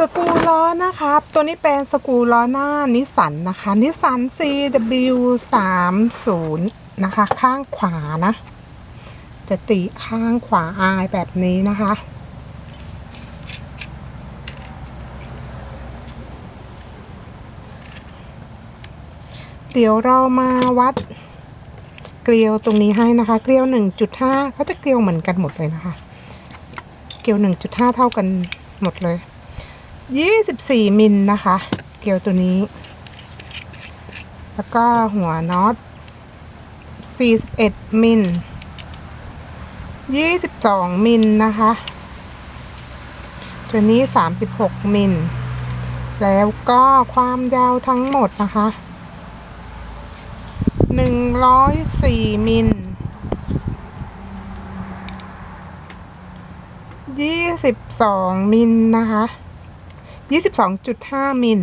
สกูล้อนะครับ ตัวนี้เป็นสกูล้อหน้านิสสันนะคะนิสสัน CW 3 0 นะคะ ข้างขวานะ จะติข้างขวาอายแบบนี้นะคะ เดี๋ยวเรามาวัดเกลียวตรงนี้ให้นะคะ เกลียว 1.5เขาจะเกลียวเหมือนกันหมดเลยนะคะ เกลียว 1.5 เท่ากันหมดเลย 24 มิลนะคะ เกลียวตัวนี้ แล้วก็หัวน็อต 41 มิล 22 มิลนะคะ ตัวนี้ 36 มิล แล้วก็ความยาวทั้งหมดนะคะ 104 มิล22 มิลนะคะ 22.5มิล